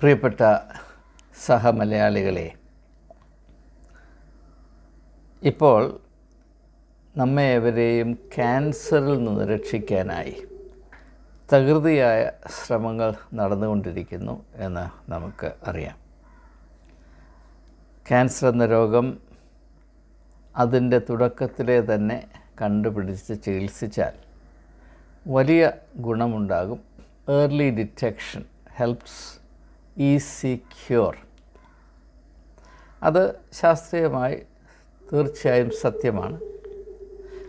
പ്രിയപ്പെട്ട സഹമലയാളികളെ ഇപ്പോൾ നമ്മെ എവരെയും ക്യാൻസറിൽ നിന്ന് രക്ഷിക്കാനായി തകൃതിയായ ശ്രമങ്ങൾ നടന്നുകൊണ്ടിരിക്കുന്നു എന്ന് നമുക്ക് അറിയാം. ക്യാൻസർ എന്ന രോഗം അതിന്റെ തുടക്കത്തിലെ തന്നെ കണ്ടുപിടിച്ച് ചികിത്സിച്ചാൽ വലിയ ഗുണമുണ്ടാകും. Early detection helps easy cure. അത് ശാസ്ത്രീയമായി തീർച്ചയായും സത്യമാണ്.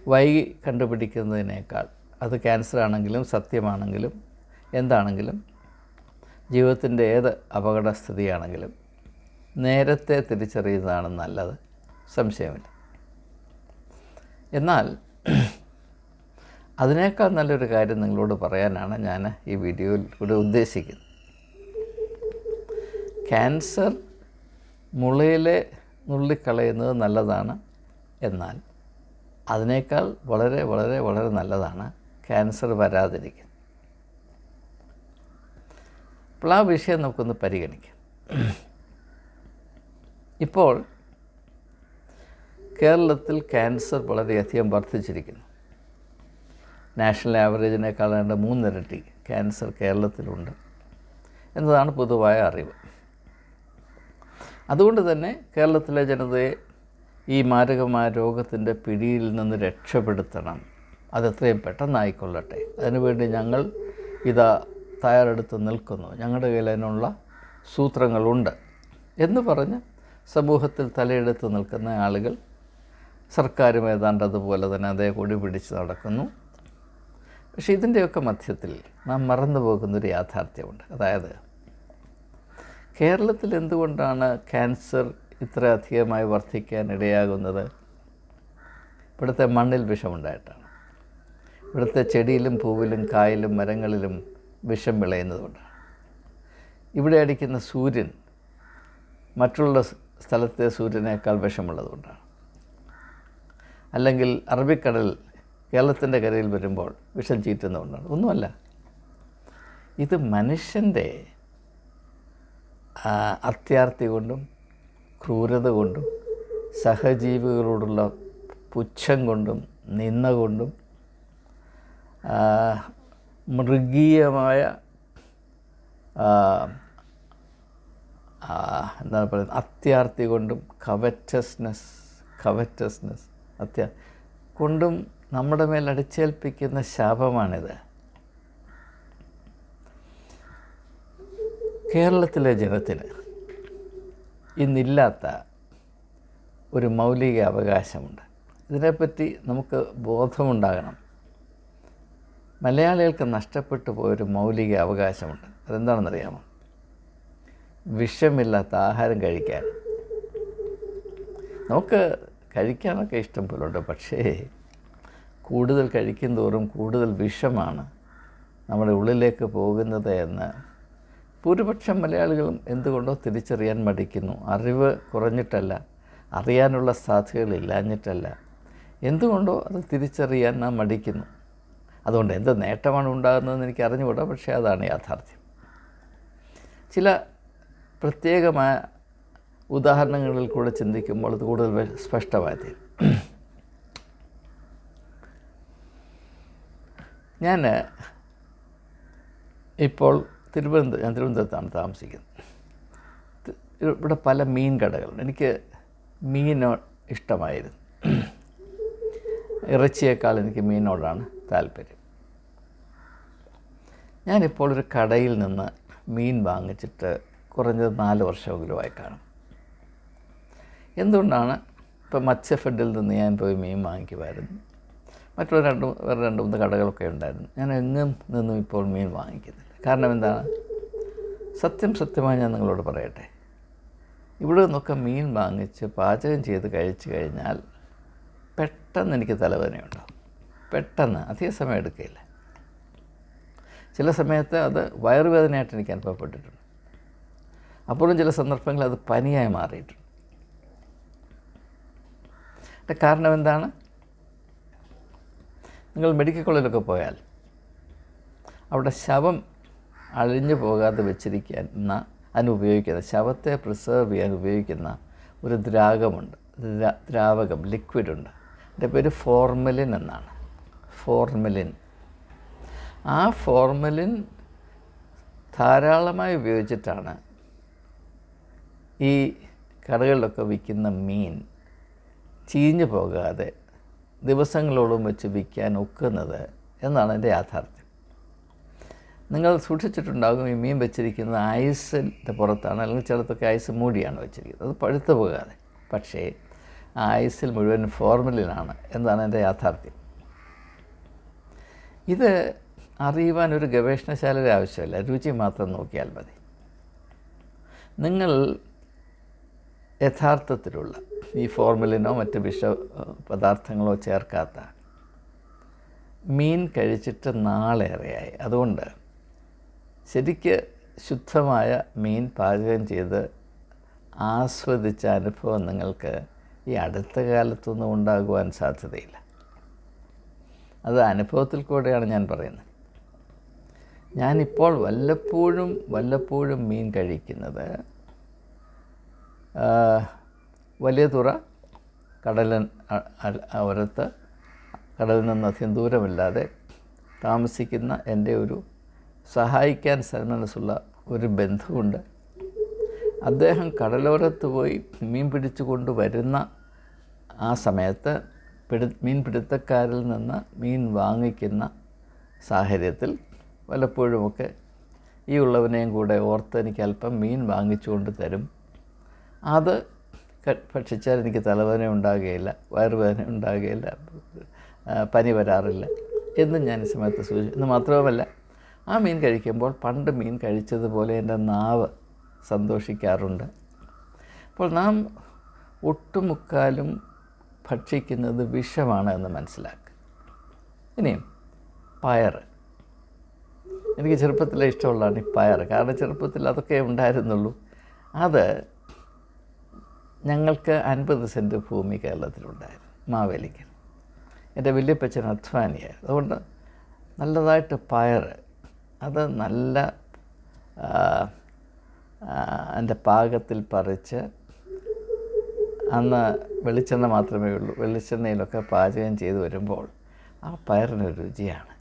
വൈകി കണ്ടുപിടിക്കുന്നതിനേക്കാൾ അത് ക്യാൻസർ ആണെങ്കിലും സത്യമാണെങ്കിലും എന്താണെങ്കിലും ജീവിതത്തിന്റെ ഏത് അപകടസ്ഥിതിയാണെങ്കിലും നേരത്തെ തിരിച്ചറിയുന്നതാണ് നല്ലത്. സംശയമില്ല. എന്നാൽ അതിനേക്കാൾ നല്ലൊരു കാര്യം നിങ്ങളോട് പറയാനാണ് ഞാൻ ഈ വീഡിയോയിൽ കൂടെ ഉദ്ദേശിക്കുന്നത്. ക്യാൻസർ മുളയിലെ നുള്ളിക്കളയുന്നത് നല്ലതാണ് എന്നാൽ അതിനേക്കാൾ വളരെ വളരെ വളരെ നല്ലതാണ് ക്യാൻസർ വരാതിരിക്കുന്നത് അപ്പോൾ ആ വിഷയം നമുക്കൊന്ന് പരിഗണിക്കാം. ഇപ്പോൾ കേരളത്തിൽ ക്യാൻസർ വളരെയധികം വർദ്ധിച്ചിരിക്കുന്നു. നാഷണൽ ആവറേജിനേക്കാൾ രണ്ട് മൂന്നിരട്ടി ക്യാൻസർ കേരളത്തിലുണ്ട് എന്നതാണ് പൊതുവായ അറിവ്. അതുകൊണ്ട് തന്നെ കേരളത്തിലെ ജനതയെ ഈ മാരകമായ രോഗത്തിന്റെ പിടിയിൽ നിന്ന് രക്ഷപ്പെടുത്തണം. അതെത്രയും പെട്ടെന്നായിക്കൊള്ളട്ടെ അതിനുവേണ്ടി ഞങ്ങൾ ഇതാ തയ്യാറെടുത്ത് നിൽക്കുന്നു. ഞങ്ങളുടെ കയ്യിൽ അതിനുള്ള സൂത്രങ്ങളുണ്ട്. എന്ന് പറഞ്ഞ് സമൂഹത്തിൽ തലയെടുത്ത് നിൽക്കുന്ന ആളുകൾ സർക്കാരും ഏതാണ്ട് അതുപോലെ തന്നെ അതേ കൂടി പിടിച്ച് നടക്കുന്നു. പക്ഷേ ഇതിന്റെയൊക്കെ മധ്യത്തിൽ നാം മറന്നു പോകുന്നൊരു യാഥാർത്ഥ്യമുണ്ട്. അതായത് കേരളത്തിൽ എന്തുകൊണ്ടാണ് ക്യാൻസർ ഇത്ര അധികമായി വർദ്ധിക്കാൻ ഇടയാകുന്നത്? ഇവിടുത്തെ മണ്ണിൽ വിഷമുണ്ടായിട്ടാണ് ഇവിടുത്തെ ചെടിയിലും പൂവിലും കായലും മരങ്ങളിലും വിഷം വിളയുന്നതുകൊണ്ടാണ് ഇവിടെ അടിക്കുന്ന സൂര്യൻ മറ്റുള്ള സ്ഥലത്തെ സൂര്യനേക്കാൾ വിഷമുള്ളതുകൊണ്ടാണ് അല്ലെങ്കിൽ അറബിക്കടൽ കേരളത്തിന്റെ കരയിൽ വരുമ്പോൾ വിഷം ചീറ്റുന്നതുകൊണ്ടാണ് ഒന്നുമല്ല. ഇത് മനുഷ്യന്റെ അത്യാർത്തി കൊണ്ടും ക്രൂരത കൊണ്ടും സഹജീവികളോടുള്ള പുച്ഛം കൊണ്ടും നിന്ന കൊണ്ടും മൃഗീയമായ എന്താണ് പറയുന്നത് അത്യാർത്തി കൊണ്ടും കവറ്റസ്നെസ് കവറ്റസ്നെസ് അത്യാ കൊണ്ടും നമ്മുടെ മേൽ അടിച്ചേൽപ്പിക്കുന്ന ശാപമാണിത്. കേരളത്തിലെ ജനത്തിന് ഇന്നില്ലാത്ത ഒരു മൗലിക അവകാശമുണ്ട്. ഇതിനെപ്പറ്റി നമുക്ക് ബോധമുണ്ടാകണം. മലയാളികൾക്ക് നഷ്ടപ്പെട്ടു പോയൊരു മൗലിക അവകാശമുണ്ട്. അതെന്താണെന്നറിയാമോ? വിഷമില്ലാത്ത ആഹാരം കഴിക്കാൻ. നമുക്ക് കഴിക്കാനൊക്കെ ഇഷ്ടം പോലുണ്ട്. പക്ഷേ കൂടുതൽ കഴിക്കും തോറും കൂടുതൽ വിഷമാണ് നമ്മുടെ ഉള്ളിലേക്ക് പോകുന്നത് എന്ന് ഭൂരിപക്ഷം മലയാളികളും എന്തുകൊണ്ടോ തിരിച്ചറിയാൻ മടിക്കുന്നു. അറിവ് കുറഞ്ഞിട്ടല്ല അറിയാനുള്ള സാധ്യതകളില്ലാഞ്ഞിട്ടല്ല എന്തുകൊണ്ടോ അത് തിരിച്ചറിയാൻ നാം മടിക്കുന്നു. അതുകൊണ്ട് എന്ത് നേട്ടമാണ് ഉണ്ടാകുന്നതെന്ന് എനിക്ക് അറിഞ്ഞുകൂടാ പക്ഷേ അതാണ് യാഥാർത്ഥ്യം. ചില പ്രത്യേകമായ ഉദാഹരണങ്ങളിൽ കൂടെ ചിന്തിക്കുമ്പോൾ അത് കൂടുതൽ സ്പഷ്ടമായി തീരും ഞാൻ ഇപ്പോൾ തിരുവനന്തപുരം ഞാൻ തിരുവനന്തപുരത്താണ് താമസിക്കുന്നത്. ഇവിടെ പല മീൻ കടകളുണ്ട്. എനിക്ക് മീനോ ഇഷ്ടമായിരുന്നു. ഇറച്ചിയേക്കാൾ എനിക്ക് മീനോടാണ് താല്പര്യം. ഞാനിപ്പോൾ ഒരു കടയിൽ നിന്ന് മീൻ വാങ്ങിച്ചിട്ട് കുറഞ്ഞത് നാല് വർഷമെങ്കിലുമായി കാണും. എന്തുകൊണ്ടാണ് ഇപ്പോൾ മത്സ്യഫെഡിൽ നിന്ന് ഞാൻ പോയി മീൻ വാങ്ങിക്കുമായിരുന്നു? മറ്റൊരു രണ്ട് വേറെ രണ്ട് മൂന്ന് കടകളൊക്കെ ഉണ്ടായിരുന്നു. ഞാൻ എങ്ങും നിന്നും ഇപ്പോൾ മീൻ വാങ്ങിക്കുന്നില്ല. കാരണം എന്താണ്? സത്യം സത്യമായി ഞാൻ നിങ്ങളോട് പറയട്ടെ. ഇവിടെ നിന്നൊക്കെ മീൻ വാങ്ങിച്ച് പാചകം ചെയ്ത് കഴിച്ചു കഴിഞ്ഞാൽ പെട്ടെന്ന് എനിക്ക് തലവേദനയുണ്ടാവും പെട്ടെന്ന് അധിക സമയം എടുക്കില്ല ചില സമയത്ത് അത് വയറുവേദനയായിട്ട് എനിക്ക് അനുഭവപ്പെട്ടിട്ടുണ്ട്. അപ്പോഴും ചില സന്ദർഭങ്ങളിൽ അത് പനിയായി മാറിയിട്ടുണ്ട്. കാരണം എന്താണ്? നിങ്ങൾ മെഡിക്കൽ കോളേജിലൊക്കെ പോയാൽ അവിടെ ശവം അഴിഞ്ഞു പോകാതെ വെച്ചിരിക്കുന്ന അതിന് ഉപയോഗിക്കുന്ന ശവത്തെ പ്രിസർവ് ചെയ്യാൻ ഉപയോഗിക്കുന്ന ഒരു ദ്രാവകമുണ്ട് ദ്രാവകം ദ്രാവകം ലിക്വിഡുണ്ട് അതിന്റെ പേര് ഫോർമലിൻ എന്നാണ്. ഫോർമലിൻ. ആ ഫോർമലിൻ ധാരാളമായി ഉപയോഗിച്ചിട്ടാണ് ഈ കടകളിലൊക്കെ വിൽക്കുന്ന മീൻ ചീഞ്ഞു പോകാതെ ദിവസങ്ങളോളം വെച്ച് വിൽക്കാൻ ഒക്കുന്നത് എന്നാണ് എന്റെ യാഥാർത്ഥ്യം. നിങ്ങൾ സൂക്ഷിച്ചിട്ടുണ്ടാകും ഈ മീൻ വെച്ചിരിക്കുന്നത് ഐസിന്റെ പുറത്താണ് അല്ലെങ്കിൽ ചിലത്തൊക്കെ ഐസ് മൂടിയാണ് വെച്ചിരിക്കുന്നത്. അത് പഴുത്തു പോകാതെ. പക്ഷേ ആ ഐസിൽ മുഴുവൻ ഫോർമലിനാണ് എന്നാണ് എന്റെ യാഥാർത്ഥ്യം. ഇത് അറിയുവാൻ ഒരു ഗവേഷണശാലയുടെ ആവശ്യമില്ല. രുചി മാത്രം നോക്കിയാൽ മതി. നിങ്ങൾ യഥാർത്ഥത്തിലുള്ള ഈ ഫോർമുലിനോ മറ്റ് വിഷ പദാർത്ഥങ്ങളോ ചേർക്കാത്ത മീൻ കഴിച്ചിട്ട് നാളേറെയായി. അതുകൊണ്ട് ശരിക്ക് ശുദ്ധമായ മീൻ പാചകം ചെയ്ത് ആസ്വദിച്ച അനുഭവം നിങ്ങൾക്ക് ഈ അടുത്ത കാലത്തൊന്നും ഉണ്ടാകുവാൻ സാധ്യതയില്ല. അത് അനുഭവത്തിൽ കൂടെയാണ് ഞാൻ പറയുന്നത്. ഞാനിപ്പോൾ വല്ലപ്പോഴും വല്ലപ്പോഴും മീൻ കഴിക്കുന്നത് വലിയ തുറ കടലൻ ഓരത്ത് കടലിൽ നിന്ന് അധികം ദൂരമില്ലാതെ താമസിക്കുന്ന എന്റെ ഒരു സഹായിക്കാൻ സന്മനസ്സുള്ള ഒരു ബന്ധുവുണ്ട്. അദ്ദേഹം കടലോരത്ത് പോയി മീൻ പിടിച്ചു കൊണ്ടുവരുന്ന ആ സമയത്ത് പിടി മീൻ പിടുത്തക്കാരിൽ നിന്ന് മീൻ വാങ്ങിക്കുന്ന സാഹചര്യത്തിൽ വല്ലപ്പോഴുമൊക്കെ ഈ ഉള്ളവനെയും കൂടെ ഓർത്ത് എനിക്ക് അല്പം മീൻ വാങ്ങിച്ചുകൊണ്ട് തരും. അത് ഭക്ഷിച്ചാൽ എനിക്ക് തലവേദന ഉണ്ടാകുകയില്ല വയറുവേദന ഉണ്ടാകുകയില്ല പനി വരാറില്ല എന്നും ഞാൻ ഈ സമയത്ത് സൂചി എന്ന് മാത്രവുമല്ല ആ മീൻ കഴിക്കുമ്പോൾ പണ്ട് മീൻ കഴിച്ചതുപോലെ എന്റെ നാവ് സന്തോഷിക്കാറുണ്ട്. അപ്പോൾ നാം ഒട്ടുമുക്കാലും ഭക്ഷിക്കുന്നത് വിഷമാണ് എന്ന് മനസ്സിലാക്കുക. ഇനിയും പയർ. എനിക്ക് ചെറുപ്പത്തിലെ ഇഷ്ടമുള്ളതാണ് ഈ പയർ. കാരണം ചെറുപ്പത്തിൽ അതൊക്കെ ഉണ്ടായിരുന്നുള്ളൂ. അത് ഞങ്ങൾക്ക് അൻപത് സെന്റ് ഭൂമി കേരളത്തിലുണ്ടായിരുന്നു മാവേലിക്കൽ എന്റെ വലിയപ്പച്ചൻ അധ്വാനിയായിരുന്നു. അതുകൊണ്ട് നല്ലതായിട്ട് പയർ അത് നല്ല എന്റെ പാകത്തിൽ പറിച്ച് അന്ന് വെളിച്ചെണ്ണ മാത്രമേ ഉള്ളൂ. വെളിച്ചെണ്ണയിലൊക്കെ പാചകം ചെയ്ത് വരുമ്പോൾ ആ പയറിനൊരു രുചിയാണ്.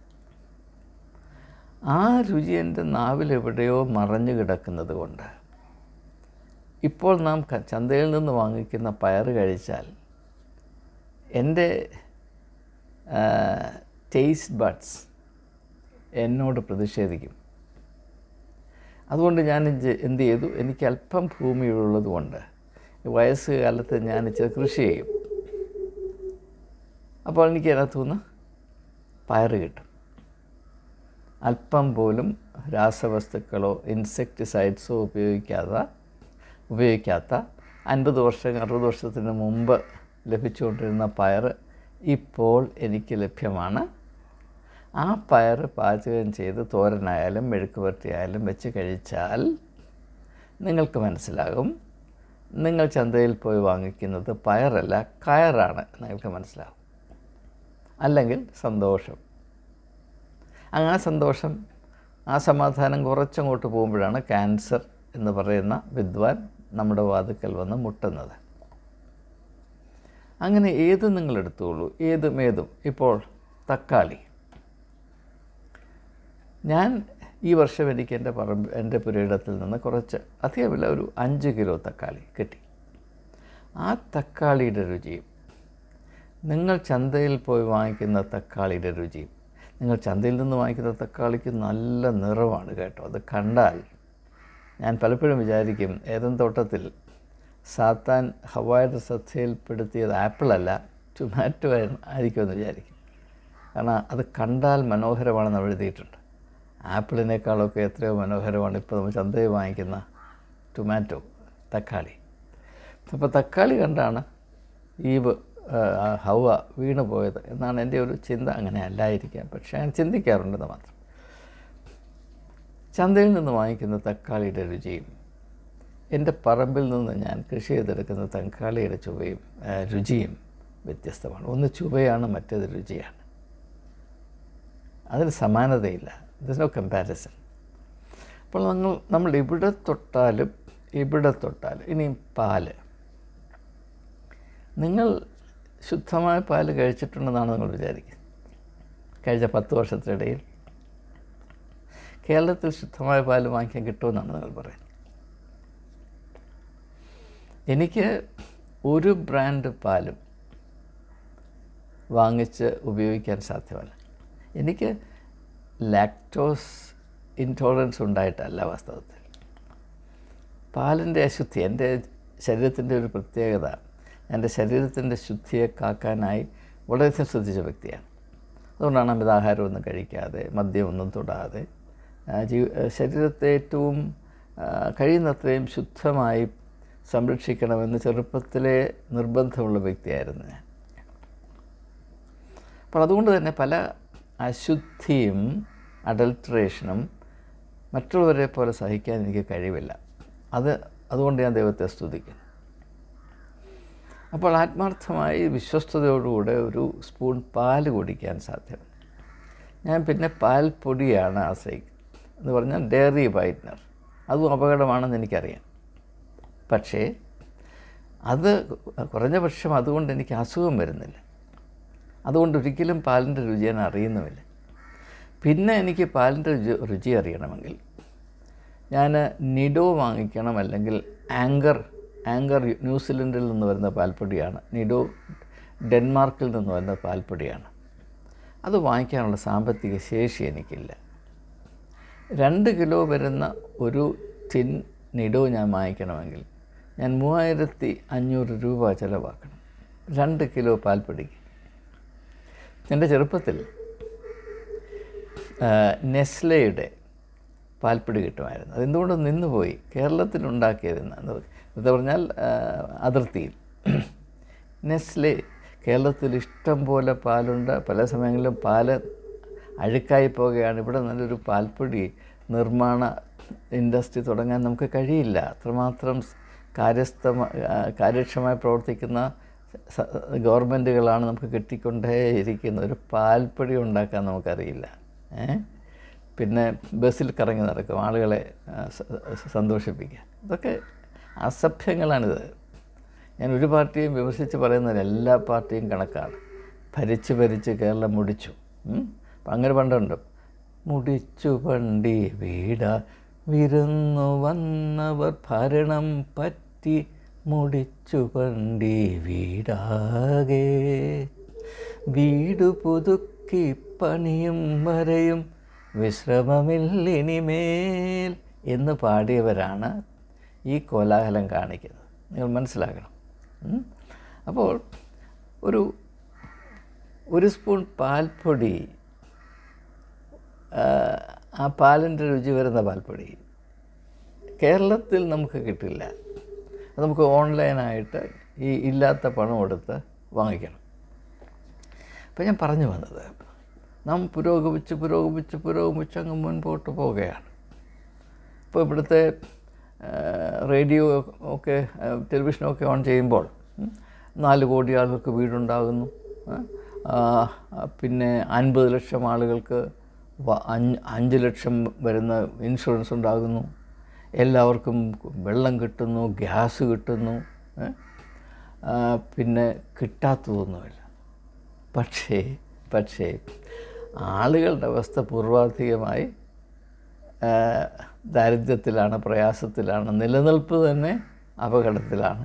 ആ രുചി എന്റെ നാവിലെവിടെയോ മറഞ്ഞു കിടക്കുന്നത് കൊണ്ട് ഇപ്പോൾ നാം ചന്തയിൽ നിന്ന് വാങ്ങിക്കുന്ന പയർ കഴിച്ചാൽ എന്റെ ടേസ്റ്റ് ബഡ്സ് എന്നോട് പ്രതിഷേധിക്കും. അതുകൊണ്ട് ഞാൻ എന്ത് ചെയ്തു? എനിക്ക് അല്പം ഭൂമിയുള്ളത് കൊണ്ട്. വയസ്സ് കാലത്ത് ഞാൻ ഇച്ചിരി കൃഷി ചെയ്യും. അപ്പോൾ എനിക്ക് അതിനകത്തുനിന്ന് പയർ കിട്ടും. അല്പം പോലും രാസവസ്തുക്കളോ ഇൻസെക്ടിസൈഡ്സോ ഉപയോഗിക്കാതെ ഉപയോഗിക്കാത്ത അൻപത് വർഷം അറുപത് വർഷത്തിന് മുമ്പ് ലഭിച്ചുകൊണ്ടിരുന്ന പയർ ഇപ്പോൾ എനിക്ക് ലഭ്യമാണ്. ആ പയർ പാചകം ചെയ്ത് തോരനായാലും മെഴുക്ക് പുരട്ടിയായാലും വെച്ച് കഴിച്ചാൽ നിങ്ങൾക്ക് മനസ്സിലാകും. നിങ്ങൾ ചന്തയിൽ പോയി വാങ്ങിക്കുന്നത് പയറല്ല കയറാണ് നിങ്ങൾക്ക് മനസ്സിലാകും. അല്ലെങ്കിൽ സന്തോഷം. അങ്ങനെ സന്തോഷം ആ സമാധാനം കുറച്ചങ്ങോട്ട് പോകുമ്പോഴാണ് ക്യാൻസർ എന്ന് പറയുന്ന വിദ്വാൻ നമ്മുടെ വാതുക്കൽ വന്ന് മുട്ടുന്നത്. അങ്ങനെ ഏത് നിങ്ങൾ എടുത്തോളൂ ഏതും ഏതും. ഇപ്പോൾ തക്കാളി. ഞാൻ ഈ വർഷം എനിക്ക് എന്റെ പറമ്പ് എന്റെ പുരയിടത്തിൽ നിന്ന് കുറച്ച് അധികമില്ല ഒരു അഞ്ച് കിലോ തക്കാളി കിട്ടി. ആ തക്കാളിയുടെ രുചിയും നിങ്ങൾ ചന്തയിൽ പോയി വാങ്ങിക്കുന്ന തക്കാളിയുടെ രുചിയും നിങ്ങൾ ചന്തയിൽ നിന്ന് വാങ്ങിക്കുന്ന തക്കാളിക്ക് നല്ല നിറമാണ് കേട്ടോ. അത് കണ്ടാൽ ഞാൻ പലപ്പോഴും വിചാരിക്കും ഏതൻ തോട്ടത്തിൽ സാത്താൻ ഹവായുടെ ശ്രദ്ധയിൽപ്പെടുത്തിയത് ആപ്പിളല്ല ടൊമാറ്റോ ആയിരിക്കുമെന്ന് വിചാരിക്കും. കാരണം അത് കണ്ടാൽ മനോഹരമാണെന്ന് എഴുതിയിട്ടുണ്ട്. ആപ്പിളിനേക്കാളൊക്കെ എത്രയോ മനോഹരമാണ് ഇപ്പോൾ നമ്മൾ ചന്തയിൽ വാങ്ങിക്കുന്ന ടൊമാറ്റോ തക്കാളി. അപ്പോൾ തക്കാളി കണ്ടാണ് ഈ ഹവ വീണു പോയത് എന്നാണ് എന്റെ ഒരു ചിന്ത. അങ്ങനെ അല്ലായിരിക്കാം. പക്ഷേ ഞാൻ ചിന്തിക്കാറുണ്ടെന്ന് മാത്രം. ചന്തയിൽ നിന്ന് വാങ്ങിക്കുന്ന തക്കാളിയുടെ രുചിയും എന്റെ പറമ്പിൽ നിന്ന് ഞാൻ കൃഷി ചെയ്തെടുക്കുന്ന തക്കാളിയുടെ ചുവയും രുചിയും വ്യത്യസ്തമാണ്. ഒന്ന് ചുവയാണ് മറ്റേത് രുചിയാണ്. അതിന് സമാനതയില്ല. ദിസ് നോ കമ്പാരിസൺ അപ്പോൾ നിങ്ങൾ നമ്മൾ ഇവിടെ തൊട്ടാലും ഇവിടെ തൊട്ടാലും ഇനിയും പാൽ. നിങ്ങൾ ശുദ്ധമായ പാൽ കഴിച്ചിട്ടുണ്ടെന്നാണ് നിങ്ങൾ വിചാരിക്കുന്നത്. കഴിഞ്ഞ പത്ത് വർഷത്തിനിടയിൽ കേരളത്തിൽ ശുദ്ധമായ പാൽ വാങ്ങിക്കാൻ കിട്ടുമെന്നാണ് നിങ്ങൾ പറയുന്നത്. എനിക്ക് ഒരു ബ്രാൻഡ് പാലും വാങ്ങിച്ച് ഉപയോഗിക്കാൻ സാധ്യമല്ല. എനിക്ക് ലാക്ടോസ് ഇൻടോളറൻസ് ഉണ്ടായിട്ടല്ല വാസ്തവത്തിൽ. പാലിന്റെ അശുദ്ധി എന്റെ ശരീരത്തിന്റെ ഒരു പ്രത്യേകത എന്റെ ശരീരത്തിന്റെ ശുദ്ധിയെ കാക്കാനായി വളരെയധികം ശ്രദ്ധിച്ച വ്യക്തിയാണ്. അതുകൊണ്ടാണ് അമിതാഹാരമൊന്നും കഴിക്കാതെ മദ്യമൊന്നും തൊടാതെ ജീവ ശരീരത്തെ ഏറ്റവും കഴിയുന്നത്രയും ശുദ്ധമായി സംരക്ഷിക്കണമെന്ന് ചെറുപ്പത്തിലെ നിർബന്ധമുള്ള വ്യക്തിയായിരുന്നു ഞാൻ. അപ്പോൾ അതുകൊണ്ട് തന്നെ പല അശുദ്ധിയും അഡൽട്രേഷനും മറ്റുള്ളവരെ പോലെ സഹിക്കാൻ എനിക്ക് കഴിവില്ല. അത് അതുകൊണ്ട് ഞാൻ ദൈവത്തെ സ്തുതിക്കുന്നു. അപ്പോൾ ആത്മാർത്ഥമായി വിശ്വസ്തയോടുകൂടെ ഒരു സ്പൂൺ പാൽ കുടിക്കാൻ സാധ്യമാണ് ഞാൻ പിന്നെ പാൽ പൊടിയാണ് ആശ്രയിക്കുന്നത്. എന്ന് പറഞ്ഞാൽ ഡെയറി വൈറ്റ്നർ. അതും അപകടമാണെന്ന് എനിക്കറിയാം. പക്ഷേ അത് കുറഞ്ഞ പക്ഷം അതുകൊണ്ട് എനിക്ക് അസുഖം വരുന്നില്ല. അതുകൊണ്ട് ഒരിക്കലും പാലിന്റെ രുചി ഞാൻ അറിയുന്നുമില്ല. പിന്നെ എനിക്ക് പാലിന്റെ രുചി രുചി അറിയണമെങ്കിൽ ഞാൻ നിഡോ വാങ്ങിക്കണം അല്ലെങ്കിൽ ആങ്കർ ആങ്കർ ന്യൂസിലൻഡിൽ നിന്ന് വരുന്ന പാൽപ്പൊടിയാണ്. നിഡോ ഡെൻമാർക്കിൽ നിന്ന് വരുന്ന പാൽപ്പൊടിയാണ്. അത് വാങ്ങിക്കാനുള്ള സാമ്പത്തിക ശേഷി എനിക്കില്ല. രണ്ട് കിലോ വരുന്ന ഒരു ടിൻ നിഡോ ഞാൻ വാങ്ങിക്കണമെങ്കിൽ ഞാൻ മൂവായിരത്തി അഞ്ഞൂറ് രൂപ ചിലവാക്കണം. രണ്ട് കിലോ പാൽപ്പൊടിക്ക്. എന്റെ ചെറുപ്പത്തിൽ നെസ്ലയുടെ പാൽപ്പിടി കിട്ടുമായിരുന്നു. അതെന്തുകൊണ്ട് നിന്നുപോയി? കേരളത്തിലുണ്ടാക്കിയിരുന്ന എന്ന് പറഞ്ഞാൽ അതിർത്തിയിൽ. നെസ്ലെ കേരളത്തിൽ ഇഷ്ടം പോലെ പാലുണ്ട്. പല സമയങ്ങളിലും പാൽ അഴുക്കായി പോവുകയാണ്. ഇവിടെ നല്ലൊരു പാൽപ്പൊടി നിർമ്മാണ ഇൻഡസ്ട്രി തുടങ്ങാൻ നമുക്ക് കഴിയില്ല. അത്രമാത്രം കാര്യസ്ഥമ കാര്യക്ഷമമായി പ്രവർത്തിക്കുന്ന ഗവൺമെന്റുകളാണ് നമുക്ക് കിട്ടിക്കൊണ്ടേയിരിക്കുന്നത് ഒരു പാൽപ്പൊടി ഉണ്ടാക്കാൻ നമുക്കറിയില്ല? പിന്നെ ബസ്സിൽ കറങ്ങി നടക്കും ആളുകളെ സന്തോഷിപ്പിക്കുക ഇതൊക്കെ അസഭ്യങ്ങളാണിത്. ഞാൻ ഒരു പാർട്ടിയും വിമർശിച്ച് പറയുന്നില്ല എല്ലാ പാർട്ടിയും കണക്കാണ്. ഭരിച്ച് ഭരിച്ച് കേരളം മുടിച്ചു. അങ്ങനെ പണ്ടുണ്ട്. മുടിച്ചു പണ്ടി വീട വിരുന്നു വന്നവർ ഭരണം പറ്റി മുടിച്ചു പണ്ടി വീടാകെ. വീടു പുതുക്കി പണിയും വരെയും വിശ്രമമില്ലിനിമേൽ എന്ന് പാടിയവരാണ് ഈ കോലാഹലം കാണിക്കുന്നത്. നിങ്ങൾ മനസ്സിലാക്കണം. അപ്പോൾ ഒരു ഒരു സ്പൂൺ പാൽപ്പൊടി ആ, പാലിന്റെ രുചി വരുന്ന പാൽപ്പൊടി കേരളത്തിൽ നമുക്ക് കിട്ടില്ല. നമുക്ക് ഓൺലൈനായിട്ട് ഈ ഇല്ലാത്ത പണം എടുത്ത് വാങ്ങിക്കണം. അപ്പോൾ ഞാൻ പറഞ്ഞു വന്നത് നാം പുരോഗമിച്ച് പുരോഗമിച്ച് പുരോഗമിച്ച് അങ്ങ് മുൻപോട്ട് പോവുകയാണ്. ഇപ്പോൾ ഇവിടുത്തെ റേഡിയോ ഒക്കെ ടെലിവിഷനൊക്കെ ഓൺ ചെയ്യുമ്പോൾ നാല് കോടി ആളുകൾക്ക് വീടുണ്ടാകുന്നു പിന്നെ അൻപത് ലക്ഷം ആളുകൾക്ക് അഞ്ച് ലക്ഷം വരുന്ന ഇൻഷുറൻസ് ഉണ്ടാകുന്നു എല്ലാവർക്കും വെള്ളം കിട്ടുന്നു ഗ്യാസ് കിട്ടുന്നു പിന്നെ കിട്ടാത്തതൊന്നുമില്ല. പക്ഷേ പക്ഷേ ആളുകളുടെ അവസ്ഥ പൂർവാധികമായി ദാരിദ്ര്യത്തിലാണ് പ്രയാസത്തിലാണ് നിലനിൽപ്പ് തന്നെ അപകടത്തിലാണ്.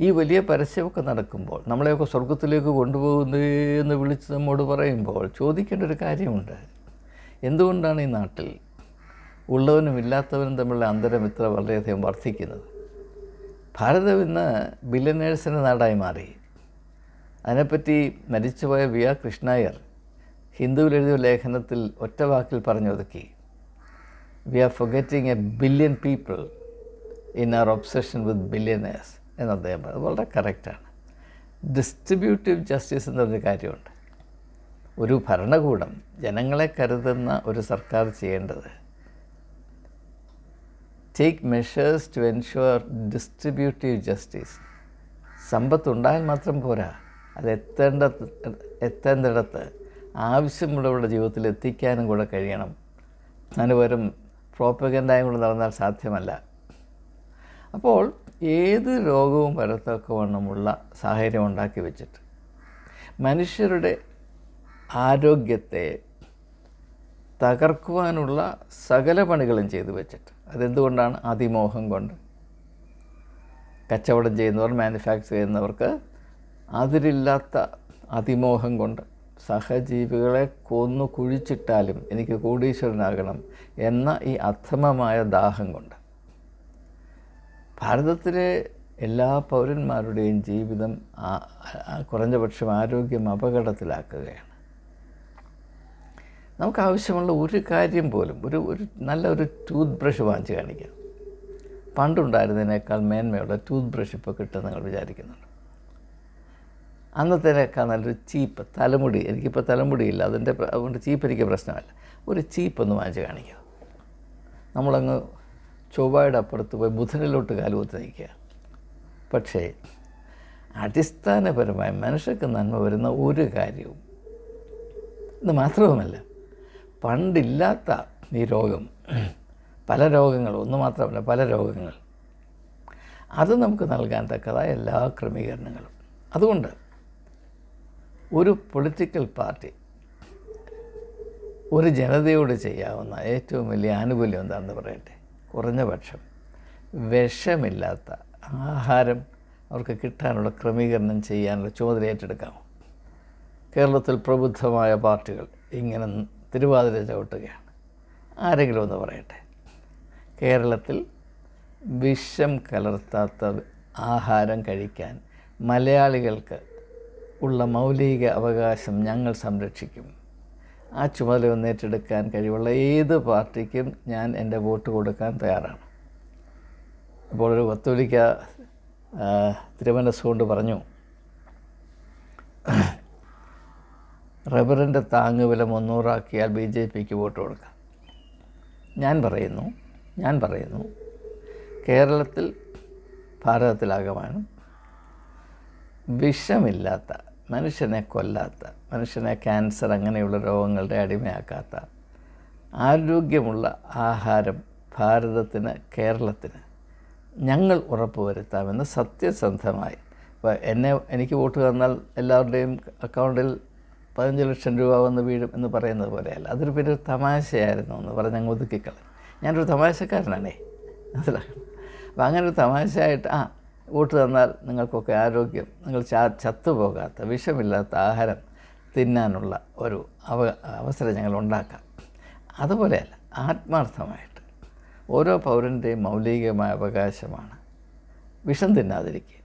ഈ വലിയ പരസ്യമൊക്കെ നടക്കുമ്പോൾ നമ്മളെയൊക്കെ സ്വർഗത്തിലേക്ക് കൊണ്ടുപോകുന്നേ എന്ന് വിളിച്ച് നമ്മോട് പറയുമ്പോൾ ചോദിക്കേണ്ട ഒരു കാര്യമുണ്ട്. എന്തുകൊണ്ടാണ് ഈ നാട്ടിൽ ഉള്ളവനും ഇല്ലാത്തവനും തമ്മിലുള്ള അന്തരം ഇത്ര വളരെയധികം വർദ്ധിക്കുന്നത്. ഭാരതം ഇന്ന് ബില്ലനേഴ്സിന്റെ നാടായി മാറി. അതിനെപ്പറ്റി മരിച്ചുപോയ വി ആർ കൃഷ്ണായർ ഹിന്ദുവിൽ എഴുതിയ ലേഖനത്തിൽ ഒറ്റ വാക്കിൽ പറഞ്ഞൊതുക്കി we are forgetting a billion people in our obsession with billionaires എന്ന് അദ്ദേഹം പറഞ്ഞു. അത് വളരെ കറക്റ്റാണ് ഡിസ്ട്രിബ്യൂട്ടീവ് ജസ്റ്റിസ് എന്ന് എന്നൊരു കാര്യമുണ്ട്. ഒരു ഭരണകൂടം ജനങ്ങളെ കരുതുന്ന ഒരു സർക്കാർ ചെയ്യേണ്ടത് take measures to ensure distributive justice സമ്പത്ത് ഉണ്ടായാൽ മാത്രം പോരാ. അത് എത്തേണ്ട എത്തേണ്ടിടത്ത് ആവശ്യമുള്ളവരുടെ ജീവിതത്തിൽ എത്തിക്കാനും കൂടെ കഴിയണം. അതിന് പകരം പ്രോപ്പഗൻഡായും കൂടെ നടന്നാൽ സാധ്യമല്ല. അപ്പോൾ ഏത് രോഗവും വരത്തക്കവണ്ണമുള്ള സാഹചര്യം ഉണ്ടാക്കി വെച്ചിട്ട് മനുഷ്യരുടെ ആരോഗ്യത്തെ തകർക്കുവാനുള്ള സകല പണികളും ചെയ്തു വെച്ചിട്ട് അതെന്തുകൊണ്ടാണ് അതിമോഹം കൊണ്ട്? കച്ചവടം ചെയ്യുന്നവർ മാനുഫാക്ചർ ചെയ്യുന്നവർക്ക് അതിരില്ലാത്ത അതിമോഹം കൊണ്ട് സഹജീവികളെ കൊന്നു കുഴിച്ചിട്ടാലും എനിക്ക് കോടീശ്വരനാകണം എന്ന ഈ അധമമായ ദാഹം കൊണ്ട്. ഭാരതത്തിലെ എല്ലാ പൗരന്മാരുടെയും ജീവിതം ആ- ആ- കുറഞ്ഞ പക്ഷം ആരോഗ്യം അപകടത്തിലാക്കുകയാണ്. നമുക്ക് ആവശ്യമുള്ള ഒരു കാര്യം പോലും ഒരു ഒരു നല്ലൊരു ടൂത്ത് ബ്രഷ് വാങ്ങിച്ച് കാണിക്കാം. പണ്ടുണ്ടായിരുന്നതിനേക്കാൾ മേന്മയുള്ള ടൂത്ത് ബ്രഷ് ഇപ്പോൾ കിട്ടും നിങ്ങൾ വിചാരിക്കുന്നുണ്ട്. അന്നത്തേനേക്കാൾ നല്ലൊരു ചീപ്പ് തലമുടി എനിക്കിപ്പോൾ തലമുടിയില്ല അതിന്റെ അതുകൊണ്ട് ചീപ്പ് എനിക്ക് പ്രശ്നമല്ല. ഒരു ചീപ്പ് ഒന്ന് വാങ്ങിച്ച് കാണിക്കുക നമ്മളങ്ങ് ചൊവ്വയുടെ അപ്പുറത്ത് പോയി ബുധനിലോട്ട് കാലുകുത്തി നിൽക്കുക. പക്ഷേ അടിസ്ഥാനപരമായി മനുഷ്യർക്ക് നന്മ വരുന്ന ഒരു കാര്യവും ഇത് മാത്രവുമല്ല. പണ്ടില്ലാത്ത ഈ രോഗം. പല രോഗങ്ങൾ ഒന്ന് മാത്രമല്ല പല രോഗങ്ങൾ. അത് നമുക്ക് നൽകാൻ തക്കതായ എല്ലാ ക്രമീകരണങ്ങളും. അതുകൊണ്ട് ഒരു പൊളിറ്റിക്കൽ പാർട്ടി ഒരു ജനതയോട് ചെയ്യാവുന്ന ഏറ്റവും വലിയ ആനുകൂല്യം എന്താണെന്ന് പറയട്ടെ? കുറഞ്ഞ പക്ഷം വിഷമില്ലാത്ത ആഹാരം അവർക്ക് കിട്ടാനുള്ള ക്രമീകരണം ചെയ്യാനുള്ള ചുമതല ഏറ്റെടുക്കാമോ? കേരളത്തിൽ പ്രബുദ്ധമായ പാർട്ടികൾ ഇങ്ങനെ തിരുവാതിര ചവിട്ടുകയാണ്. ആരെങ്കിലും ഒന്ന് പറയട്ടെ? കേരളത്തിൽ വിഷം കലർത്താത്ത ആഹാരം കഴിക്കാൻ മലയാളികൾക്ക് ഉള്ള മൗലിക അവകാശം ഞങ്ങൾ സംരക്ഷിക്കും. ആ ചുമതല ഒന്നേറ്റെടുക്കാൻ കഴിവുള്ള ഏത് പാർട്ടിക്കും ഞാൻ എന്റെ വോട്ട് കൊടുക്കാൻ തയ്യാറാണ്. അപ്പോൾ ഒരു കത്തോലിക്ക തിരുമനസ്സുകൊണ്ട് പറഞ്ഞു റബ്ബറിന്റെ താങ്ങുവില മുന്നൂറാക്കിയാൽ ബി ജെ പിക്ക് വോട്ട് കൊടുക്കാം. ഞാൻ പറയുന്നു ഞാൻ പറയുന്നു കേരളത്തിൽ ഭാരതത്തിലാകമാണ് വിഷമില്ലാത്ത മനുഷ്യനെ കൊല്ലാത്ത മനുഷ്യനെ ക്യാൻസർ അങ്ങനെയുള്ള രോഗങ്ങളുടെ അടിമയാക്കാത്ത ആരോഗ്യമുള്ള ആഹാരം ഭാരതത്തിന് കേരളത്തിന് ഞങ്ങൾ ഉറപ്പുവരുത്താമെന്ന് സത്യസന്ധമായി. എന്നെ എനിക്ക് വോട്ട് തന്നാൽ എല്ലാവരുടെയും അക്കൗണ്ടിൽ പതിനഞ്ച് ലക്ഷം രൂപ വന്ന് വീഴും എന്ന് പറയുന്നത് പോലെയല്ല. അതൊരു പേര് തമാശയായിരുന്നു എന്ന് പറഞ്ഞ് അങ്ങ് ഒതുക്കിക്കളഞ്ഞു. ഞാനൊരു തമാശക്കാരനാണേ. മനസ്സിലാക്കണം അപ്പം അങ്ങനെ ഒരു തമാശയായിട്ട് ആ വോട്ട് തന്നാൽ നിങ്ങൾക്കൊക്കെ ആരോഗ്യം നിങ്ങൾ ചാ ചത്തുപോകാത്ത വിഷമില്ലാത്ത ആഹാരം തിന്നാനുള്ള ഒരു അവ അവസരം ഞങ്ങൾ ഉണ്ടാക്കാം. അതുപോലെയല്ല ആത്മാർത്ഥമായിട്ട് ഓരോ പൗരന്റെയും മൗലികമായ അവകാശമാണ് വിഷം തിന്നാതിരിക്കുക.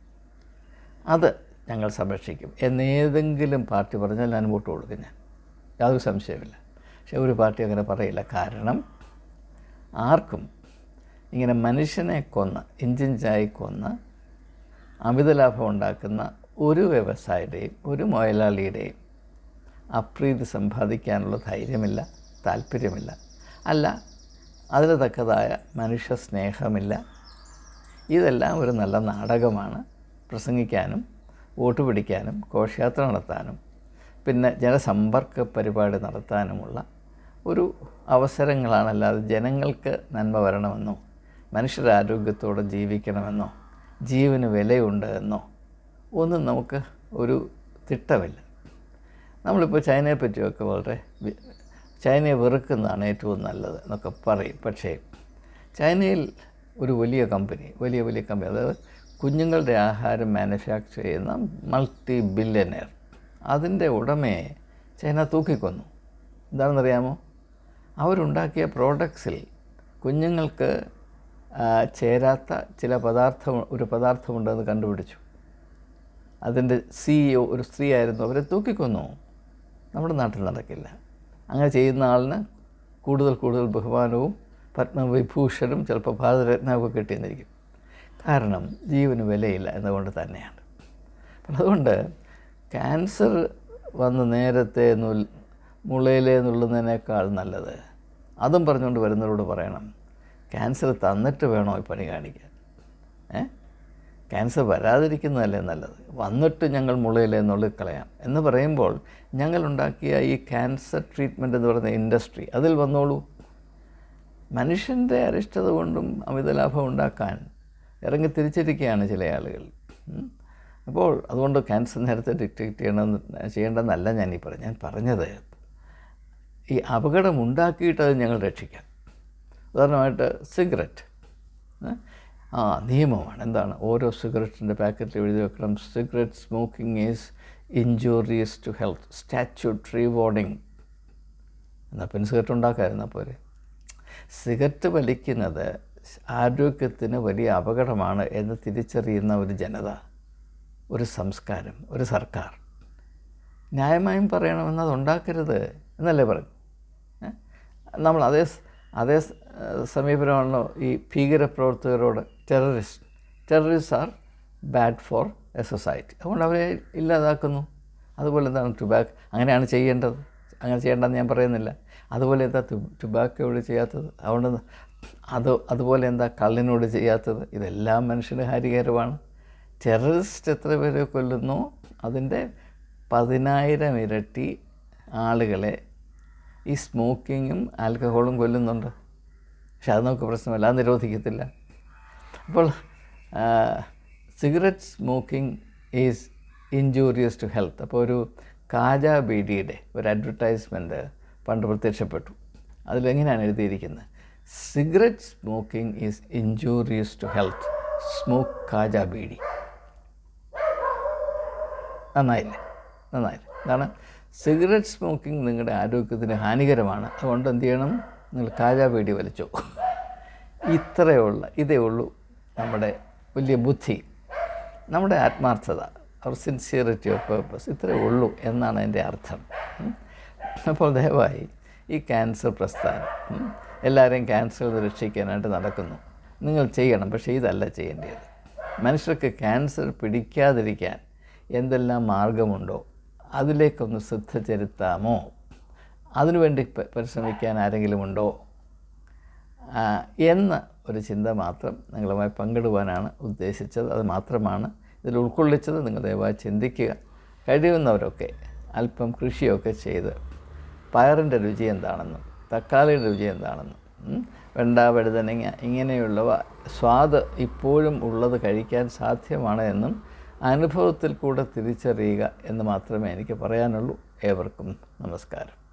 അത് ഞങ്ങൾ സംരക്ഷിക്കും. എന്നേതെങ്കിലും പാർട്ടി പറഞ്ഞാൽ ഞാൻ വോട്ട് കൊടുക്കും ഞാൻ. യാതൊരു സംശയമില്ല പക്ഷേ ഒരു പാർട്ടി അങ്ങനെ പറയില്ല. കാരണം ആർക്കും ഇങ്ങനെ മനുഷ്യനെ കൊന്ന് ഇഞ്ചിഞ്ചായി കൊന്ന് അമിത ലാഭം ഉണ്ടാക്കുന്ന ഒരു വ്യവസായിയുടെയും ഒരു മുതലാളിയുടെയും അപ്രീതി സമ്പാദിക്കാനുള്ള ധൈര്യമില്ല താല്പര്യമില്ല. അല്ല അതിന് തക്കതായ മനുഷ്യ സ്നേഹമില്ല. ഇതെല്ലാം ഒരു നല്ല നാടകമാണ്. പ്രസംഗിക്കാനും വോട്ട് പിടിക്കാനും ഘോഷയാത്ര നടത്താനും പിന്നെ ജനസമ്പർക്ക പരിപാടി നടത്താനുമുള്ള ഒരു അവസരങ്ങളാണ് അല്ലാതെ ജനങ്ങൾക്ക് നന്മ വരണമെന്നോ മനുഷ്യരാരോഗ്യത്തോടെ ജീവിക്കണമെന്നോ ജീവന് വിലയുണ്ട് എന്നോ ഒന്നും നമുക്ക് ഒരു തിട്ടമില്ല. നമ്മളിപ്പോൾ ചൈനയെ പറ്റിയൊക്കെ വളരെ ചൈനയെ വെറുക്കുന്നതാണ് ഏറ്റവും നല്ലത് എന്നൊക്കെ പറയും. പക്ഷേ ചൈനയിൽ ഒരു വലിയ കമ്പനി വലിയ വലിയ കമ്പനി അതായത് കുഞ്ഞുങ്ങളുടെ ആഹാരം മാനുഫാക്ചർ ചെയ്യുന്ന മൾട്ടി ബില്യനെയർ അതിന്റെ ഉടമയെ ചൈന തൂക്കിക്കൊന്നു. എന്താണെന്നറിയാമോ? അവരുണ്ടാക്കിയ പ്രോഡക്ട്സിൽ കുഞ്ഞുങ്ങൾക്ക് ചേരാത്ത ചില പദാർത്ഥം ഒരു പദാർത്ഥമുണ്ടെന്ന് കണ്ടുപിടിച്ചു. അതിന്റെ സിഇഒ ഒരു സ്ത്രീ ആയിരുന്നു അവരെ തൂക്കിക്കൊന്നു. നമ്മുടെ നാട്ടിൽ നടക്കില്ല. അങ്ങനെ ചെയ്യുന്ന ആളിന് കൂടുതൽ കൂടുതൽ ബഹുമാനവും പത്മവിഭൂഷണും ചിലപ്പോൾ ഭാരതരത്നമൊക്കെ കിട്ടിയെന്നിരിക്കും. കാരണം ജീവന് വിലയില്ല എന്നുകൊണ്ട് തന്നെയാണ്. അതുകൊണ്ട് ക്യാൻസർ വന്ന് നേരത്തെ നുൽ മുളയിലെ നുള്ളുന്നതിനേക്കാൾ നല്ലത്. അതും പറഞ്ഞുകൊണ്ട് വരുന്നവരോട് പറയണം ക്യാൻസർ തന്നിട്ട് വേണോ ഈ പണി കാണിക്കാൻ? ഏ? ക്യാൻസർ വരാതിരിക്കുന്നതല്ലേ നല്ലത്? വന്നിട്ട് ഞങ്ങൾ മുളയിലെ നുള്ളിക്കളയാം എന്ന് പറയുമ്പോൾ ഞങ്ങളുണ്ടാക്കിയ ഈ ക്യാൻസർ ട്രീറ്റ്മെന്റ് എന്ന് പറയുന്ന ഇൻഡസ്ട്രി അതിൽ വന്നോളൂ. മനുഷ്യന്റെ അരിഷ്ടത കൊണ്ടും അമിത ലാഭം ഉണ്ടാക്കാൻ ഇറങ്ങി തിരിച്ചിരിക്കുകയാണ് ചില ആളുകൾ. അപ്പോൾ അതുകൊണ്ട് ക്യാൻസർ നേരത്തെ ഡിറ്റക്റ്റ് ചെയ്യണമെന്ന് ചെയ്യേണ്ടെന്നല്ല ഞാൻ ഈ പറഞ്ഞു ഞാൻ പറഞ്ഞത് ഈ അപകടം ഉണ്ടാക്കിയിട്ട് അത് ഞങ്ങൾ രക്ഷിക്കാം ഉദാഹരണമായിട്ട് സിഗരറ്റ്. ആ നിയമമാണ്. എന്താണ്? ഓരോ സിഗരറ്റിന്റെ പാക്കറ്റിൽ എഴുതി വെക്കണം. Cigarette smoking is injurious to health statutory warning എന്നാൽ പിന്നെ സിഗരറ്റ് ഉണ്ടാക്കാമായിരുന്നാൽ അപ്പോൾ സിഗരറ്റ് വലിക്കുന്നത് ആരോഗ്യത്തിന് വലിയ അപകടമാണ് എന്ന് തിരിച്ചറിയുന്ന ഒരു ജനത ഒരു സംസ്കാരം ഒരു സർക്കാർ. ന്യായമായും പറയണമെന്ന് അതുണ്ടാക്കരുത് എന്നല്ലേ പറഞ്ഞു? നമ്മൾ അതേ അതേ സമീപനമാണല്ലോ ഈ ഭീകരപ്രവർത്തകരോട് terrorist terrorist are bad for a society. അതുകൊണ്ട് അവരെ ഇല്ലാതാക്കുന്നു. അതുപോലെ എന്താണ് ടുബാക്ക് അങ്ങനെയാണ് ചെയ്യേണ്ടത്. അങ്ങനെ ചെയ്യേണ്ടതെന്ന് ഞാൻ പറയുന്നില്ല. അതുപോലെ എന്താ ടുബാക്കോട് ചെയ്യാത്തത്? അതുകൊണ്ട് അത് അതുപോലെ എന്താ കള്ളിനോട് ചെയ്യാത്തത്? ഇതെല്ലാം മനുഷ്യന് ഹാനികരമാണ് ടെററിസ്റ്റ് എത്ര പേരെ കൊല്ലുന്നു? അതിന്റെ പതിനായിരം ഇരട്ടി ആളുകളെ ഈ സ്മോക്കിങ്ങും ആൽക്കഹോളും കൊല്ലുന്നുണ്ട്. പക്ഷെ അത് നമുക്ക് പ്രശ്നമല്ല അത് നിരോധിക്കത്തില്ല. അപ്പോൾ cigarette smoking is injurious to health അപ്പോൾ ഒരു കാജ ബീഡിയുടെ ഒരു അഡ്വർടൈസ്മെന്റ് പണ്ട് പ്രത്യക്ഷപ്പെട്ടു. അതിലെങ്ങനെയാണ് എഴുതിയിരിക്കുന്നത്? Cigarette smoking is injurious to health smoke Kaja beedi. നന്നായില്ലേ? നന്നായില്ലേ? എന്താണ് സിഗരറ്റ് സ്മോക്കിംഗ് നിങ്ങളുടെ ആരോഗ്യത്തിന് ഹാനികരമാണ്. അതുകൊണ്ട് എന്ത് ചെയ്യണം? നിങ്ങൾ കാജ വലിച്ചോ. ഇത്രയേ ഉള്ള ഇതേ ഉള്ളൂ നമ്മുടെ വലിയ ബുദ്ധി. നമ്മുടെ ആത്മാർത്ഥത. അവർ സിൻസിയറിറ്റി ഓഫ് പേർപ്പസ് ഇത്രയേ ഉള്ളൂ എന്നാണ് എന്റെ അർത്ഥം. അപ്പോൾ ദയവായി ഈ ക്യാൻസർ പ്രസ്ഥാനം. എല്ലാവരെയും ക്യാൻസറിൽ നിന്ന് രക്ഷിക്കാനായിട്ട് നടക്കുന്നു. നിങ്ങൾ ചെയ്യണം പക്ഷേ ഇതല്ല ചെയ്യേണ്ടത്. മനുഷ്യർക്ക് ക്യാൻസർ പിടിക്കാതിരിക്കാൻ എന്തെല്ലാം മാർഗമുണ്ടോ അതിലേക്കൊന്ന് ശ്രദ്ധ ചെലുത്താമോ അതിനുവേണ്ടി പരിശ്രമിക്കാൻ ആരെങ്കിലും ഉണ്ടോ എന്ന ഒരു ചിന്ത മാത്രം നിങ്ങളുമായി പങ്കിടുവാനാണ് ഉദ്ദേശിച്ചത്. അത് മാത്രമാണ് ഇതിൽ ഉൾക്കൊള്ളിച്ചത്. നിങ്ങൾ ദയവായി ചിന്തിക്കുക. കഴിയുന്നവരൊക്കെ അല്പം കൃഷിയൊക്കെ ചെയ്ത് പയറിന്റെ രുചി എന്താണെന്നും തക്കാളിയുടെ രുചി എന്താണെന്ന്. വെണ്ട വഴുതനങ്ങ ഇങ്ങനെയുള്ളവ സ്വാദ് ഇപ്പോഴും ഉള്ളത് കഴിക്കാൻ സാധ്യമാണ് എന്നും അനുഭവത്തിൽ കൂടെ തിരിച്ചറിയുക എന്ന് മാത്രമേ എനിക്ക് പറയാനുള്ളൂ. ഏവർക്കും നമസ്കാരം.